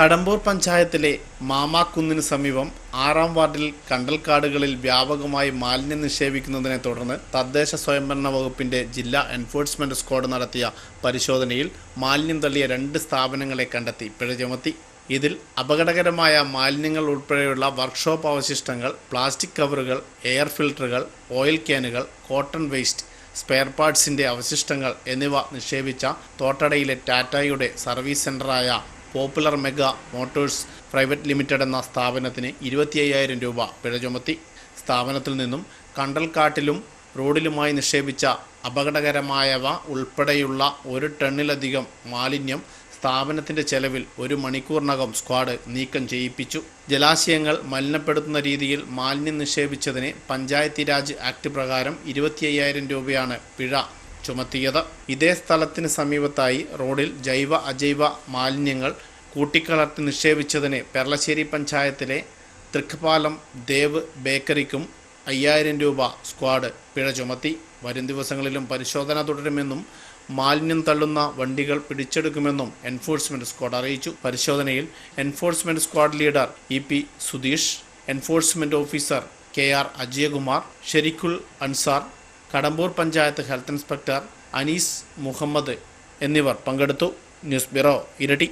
കടമ്പൂർ പഞ്ചായത്തിലെ മാമാക്കുന്നിന് സമീപം ആറാം വാർഡിൽ കണ്ടൽക്കാടുകളിൽ വ്യാപകമായി മാലിന്യം നിക്ഷേപിക്കുന്നതിനെ തുടർന്ന് തദ്ദേശ സ്വയംഭരണ വകുപ്പിന്റെ ജില്ലാ എൻഫോഴ്സ്മെന്റ് സ്ക്വാഡ് നടത്തിയ പരിശോധനയിൽ മാലിന്യം തള്ളിയ രണ്ട് സ്ഥാപനങ്ങളെ കണ്ടെത്തി പിഴ ചുമത്തി. ഇതിൽ അപകടകരമായ മാലിന്യങ്ങൾ ഉൾപ്പെടെയുള്ള വർക്ക്ഷോപ്പ് അവശിഷ്ടങ്ങൾ പ്ലാസ്റ്റിക് കവറുകൾ എയർ ഫിൽട്ടറുകൾ ഓയിൽ ക്യാനുകൾ കോട്ടൺ വേസ്റ്റ് സ്പെയർ പാർട്സിന്റെ അവശിഷ്ടങ്ങൾ എന്നിവ നിക്ഷേപിച്ച തോട്ടടയിലെ ടാറ്റയുടെ service സെന്ററായ popular mega motors private limited എന്ന സ്ഥാപനത്തിന് ഇരുപത്തി അയ്യായിരം രൂപ പിഴ ചുമത്തി. സ്ഥാപനത്തിൽ നിന്നും കണ്ടൽക്കാട്ടിലും റോഡിലുമായി നിക്ഷേപിച്ച അപകടകരമായവ ഉൾപ്പെടെയുള്ള ഒരു ടണ്ണിലധികം മാലിന്യം സ്ഥാപനത്തിന്റെ ചെലവിൽ ഒരു മണിക്കൂറിനകം സ്ക്വാഡ് നീക്കം ചെയ്യിപ്പിച്ചു. ജലാശയങ്ങൾ മലിനപ്പെടുത്തുന്ന രീതിയിൽ മാലിന്യം നിക്ഷേപിച്ചതിന് പഞ്ചായത്തി രാജ് ആക്ട് പ്രകാരം ഇരുപത്തി രൂപയാണ് പിഴ ചുമത്തിയത്. ഇതേ സ്ഥലത്തിന് സമീപത്തായി റോഡിൽ ജൈവ അജൈവ മാലിന്യങ്ങൾ കൂട്ടിക്കലർത്തി നിക്ഷേപിച്ചതിന് പെർളശ്ശേരി പഞ്ചായത്തിലെ തൃക്കപാലം ദേവ് ബേക്കറിക്കും അയ്യായിരം രൂപ സ്ക്വാഡ് പിഴ ചുമത്തി. വരും ദിവസങ്ങളിലും പരിശോധന തുടരുമെന്നും മാലിന്യം തള്ളുന്ന വണ്ടികൾ പിടിച്ചെടുക്കുമെന്നും എൻഫോഴ്സ്മെന്റ് സ്ക്വാഡ് അറിയിച്ചു. പരിശോധനയിൽ enforcement squad leader E P Sudheesh enforcement officer K R Ajayakumar Shareekhul Ansar Kadambur panchayat health inspector Anees Muhammad എന്നിവർ പങ്കെടുത്തു. ന്യൂസ് ബ്യൂറോ ഇരട്ടി.